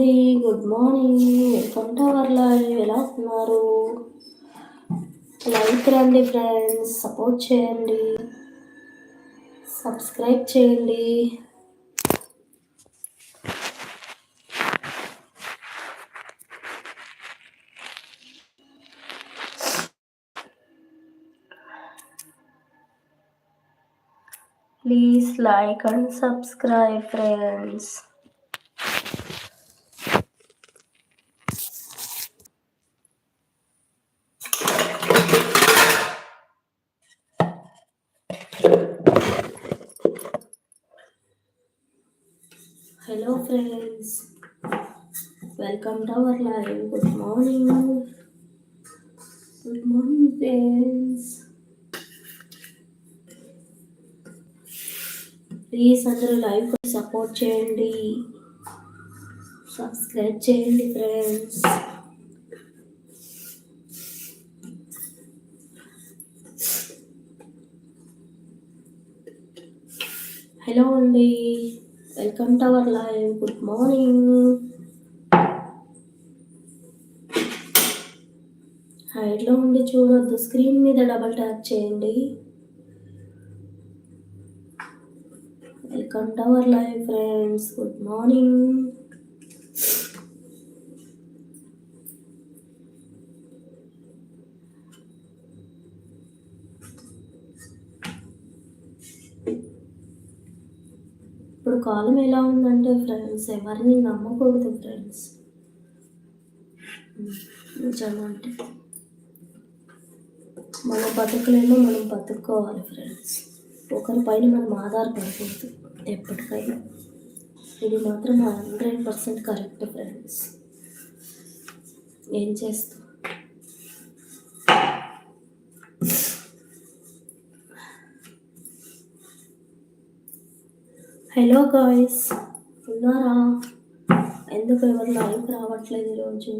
అండి good morning. Welcome to our live ఎలా ఉన్నారు? లైక్ రండి ఫ్రెండ్స్ సపోర్ట్ చేయండి. సబ్స్క్రైబ్ చేయండి. Please like and subscribe friends hello friends welcome to our live good morning good morning friends please అందరూ live support చేయండి. Subscribe చేయండి friends hello అండి. Welcome to our live good morning సైడ్లో ఉండి చూడొద్దు. Screen మీద డబల్ ట్యాప్ చేయండి. Welcome to our live friends. Good morning. ఇప్పుడు కాలం ఎలా ఉందంటే ఫ్రెండ్స్ ఎవరిని నమ్మకూడదు ఫ్రెండ్స్. నిజమంటే. మన బతుకులేమో మనం బతుక్కోవాలి ఫ్రెండ్స్ ఒకరి పైన మనం ఆధారపడకూడదు. ఎప్పటికైనా. ఇది మాత్రం హండ్రెడ్ పర్సెంట్ కరెక్ట్ ఫ్రెండ్స్ ఏం చేస్తాం? హలో గాయస్ ఉన్నారా? ఎందుకు ఎవరు లైవ్ రావట్లేదు ఈరోజు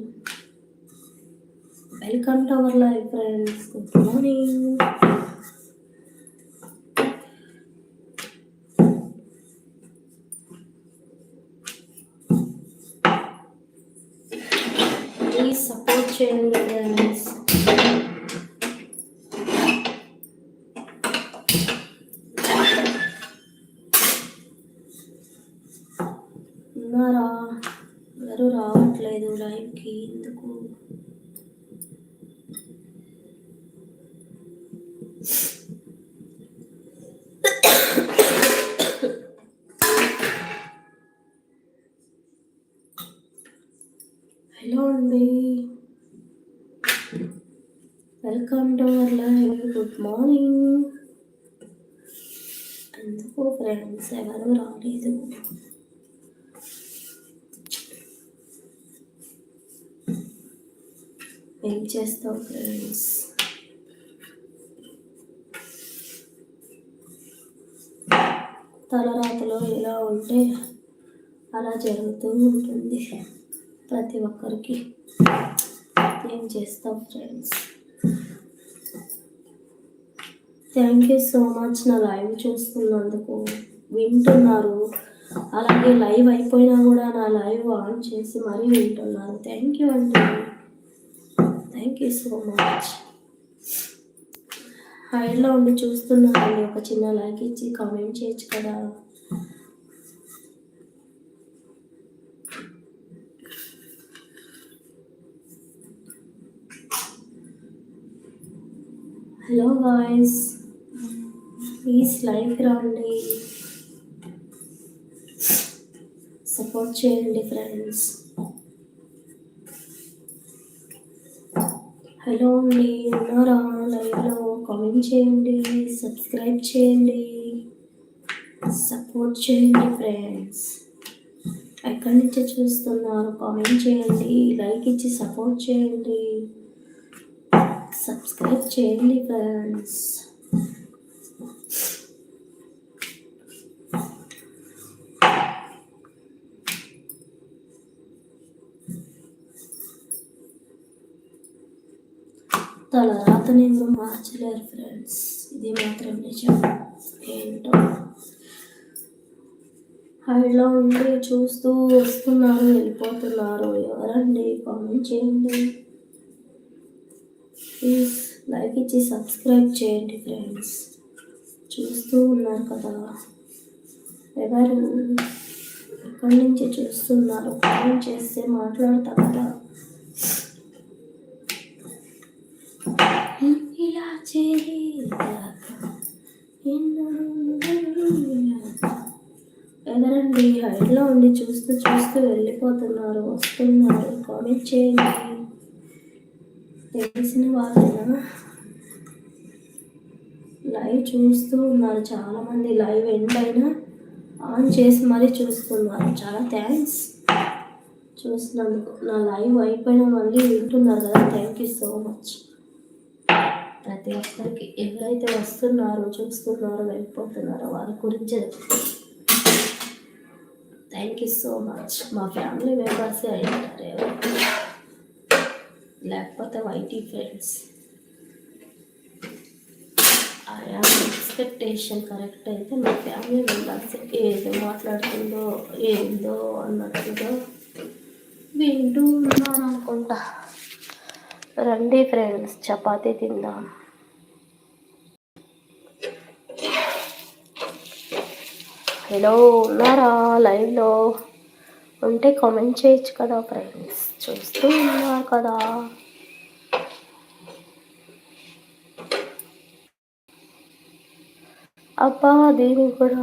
welcome to our live friends good morning please support చేయండి ఫ్రెండ్స్ ఉన్నారా ఎవరు రావట్లేదు లైవ్కి ఎందుకు హలో అండి. Welcome to our live good morning ఎందుకు ఫ్రెండ్స్ ఎవరు రాలేదు. ఏం చేస్తాం ఫ్రెండ్స్ తలరాతలో ఎలా ఉంటే అలా జరుగుతూ ఉంటుంది. ప్రతి ఒక్కరికి ఏం చేస్తాం friends thank you so much నా లైవ్ చూస్తున్నందుకు వింటున్నారు. అలాగే లైవ్ అయిపోయినా కూడా నా లైవ్ ఆన్ చేసి మరీ వింటున్నారు. థ్యాంక్ యూ అండి. థ్యాంక్ యూ సో మచ్ హైడ్లో ఉండి చూస్తున్నారండి ఒక చిన్న లైక్ ఇచ్చి కామెంట్ చేయొచ్చు కదా. Hello guys. ప్లీజ్ లైక్ రండి. సపోర్ట్ చేయండి ఫ్రెండ్స్. హలో అండి ఉన్నారా? లైవ్లో కామెంట్ చేయండి సబ్స్క్రైబ్ చేయండి సపోర్ట్ చేయండి ఫ్రెండ్స్. ఎక్కడి నుంచి చూస్తున్నారు? కామెంట్ చేయండి లైక్ ఇచ్చి సపోర్ట్ చేయండి. సబ్స్క్రైబ్ చేయండి ఫ్రెండ్స్ తల రాతని ఎవరు మార్చలేరు ఫ్రెండ్స్ ఇది మాత్రం నిజం. ఏంటో? హైలో ఉండి చూస్తూ వస్తున్నారు వెళ్ళిపోతున్నారు. ఎవరండి? కామెంట్ చేయండి. ప్లీజ్ లైక్ ఇచ్చి సబ్స్క్రైబ్ చేయండి ఫ్రెండ్స్ చూస్తూ ఉన్నారు కదా. ఎవరు ఎక్కడి నుంచి చూస్తున్నారు? ఫోన్ చేస్తే మాట్లాడతా కదా. ఇలా చేరి ఎవరండి? హైట్లో ఉండి చూస్తూ చూస్తూ వెళ్ళిపోతున్నారు వస్తున్నారు. కామెంట్ చేయండి. తెలిసిన వాళ్ళైనా లైవ్ చూస్తూ ఉన్నారు చాలామంది. లైవ్ ఎండ్ అయినా ఆన్ చేసి మరీ చూస్తున్నారు. చాలా థ్యాంక్స్ చూసినందుకు. నా లైవ్ అయిపోయిన మళ్ళీ వింటున్నారు కదా. థ్యాంక్ యూ సో మచ్ ప్రతి ఒక్కరికి ఎవరైతే వస్తున్నారో చూస్తున్నారో వెళ్ళిపోతున్నారో వారి గురించి థ్యాంక్ యూ సో మచ్ మా ఫ్యామిలీ మెంబర్సే అయ్యారు ఎవరు? లేకపోతే వైటీ ఫ్రెండ్స్ ఆయా ఎక్స్పెక్టేషన్ కరెక్ట్ అయితే మా ఫ్యామిలీ మెంబర్స్ ఏది మాట్లాడుతుందో ఏందో అన్నట్టుగా వింటూ ఉన్నాను అనుకుంటా. రండి ఫ్రెండ్స్ చపాతీ తిందాం. హలో ఉన్నారా? లైవ్లో ఉంటే కామెంట్ చేయొచ్చు కదా ఫ్రెండ్స్ చూస్తూ ఉన్నారు కదా అబ్బా దీనికి కూడా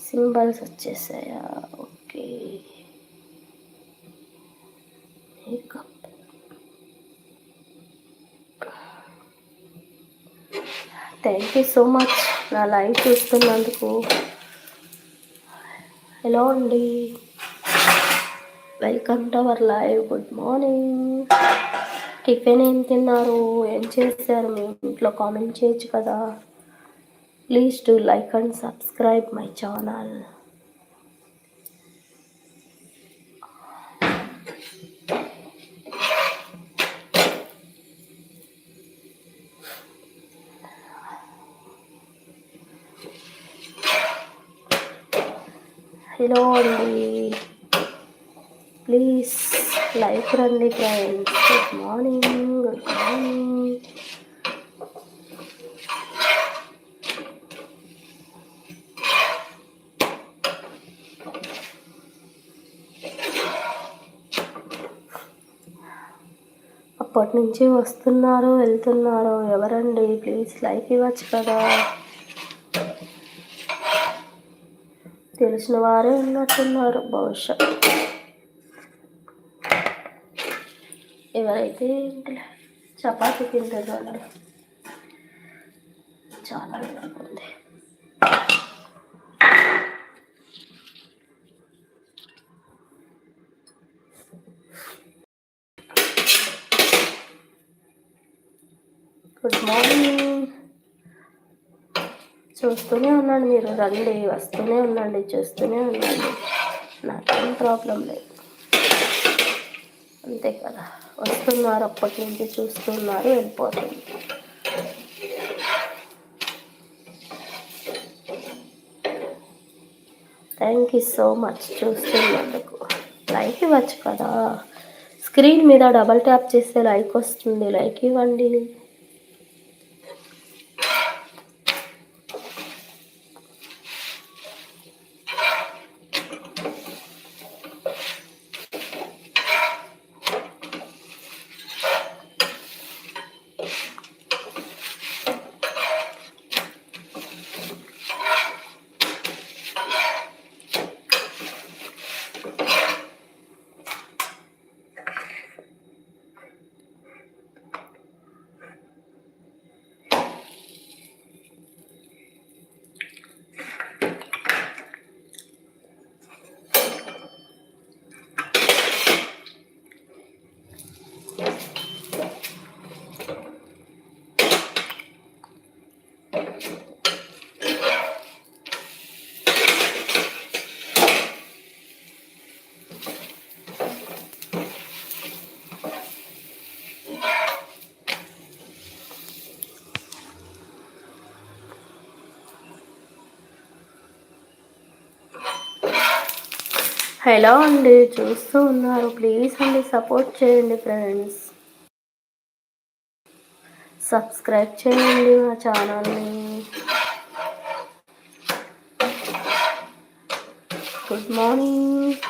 symbols వచ్చేసాయా okay makeup thank you so much నా లైవ్ చూస్తున్నందుకు హలో అండి welcome to our live good morning tiffin ఏం తిన్నారు? ఏం చేశారు? మీ ఇంట్లో కామెంట్ చేయొచ్చు కదా. Please to like and subscribe my channel hello అండి ప్లీజ్ లైక్ రండి friends. Good morning good morning అప్పటి నుంచి వస్తున్నారు వెళ్తున్నారు. ఎవరండి? ప్లీజ్ లైక్ ఇవ్వచ్చు కదా. తెలిసిన వారే ఉన్నట్టున్నారు. బహుశా ఎవరైతే చపాతీ తింటారు చాలా బాగుంది గుడ్ మార్నింగ్ చూస్తూనే ఉన్నాను మీరు రండి వస్తూనే ఉండండి చూస్తూనే ఉండండి. నాకేం ప్రాబ్లం లేదు. అంతే కదా. వస్తున్నారు అప్పటి నుంచి చూస్తున్నారు వెళ్ళిపోతుంది. థ్యాంక్ యూ సో మచ్ చూస్తున్నందుకు. లైక్ ఇవ్వచ్చు కదా. స్క్రీన్ మీద డబల్ ట్యాప్ చేస్తే లైక్ వస్తుంది. లైక్ ఇవ్వండి. హలో అండి చూస్తూ ఉన్నారు. ప్లీజ్ అండి సపోర్ట్ చేయండి ఫ్రెండ్స్. సబ్స్క్రైబ్ చేయండి మా ఛానల్ని. Good morning.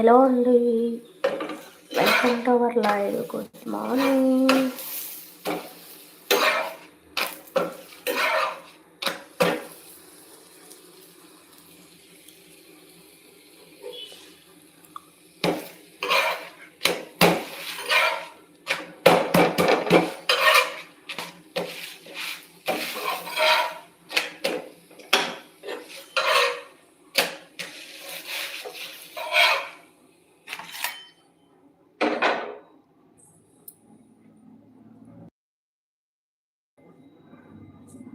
హలో అండి. Welcome to our live good morning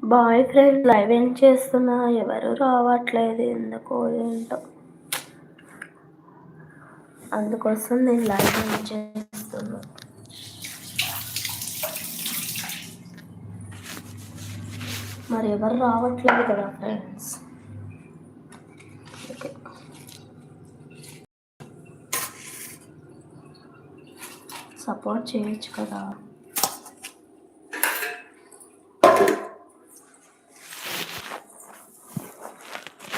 bye friend live ఏం చేస్తున్నా? ఎవరు రావట్లేదు. ఎందుకో ఏంటో. అందుకోసం నేను లైవ్ ఏం చేస్తున్నా? మరి ఎవరు రావట్లేదు కదా ఫ్రెండ్స్? సపోర్ట్ చేయొచ్చు కదా.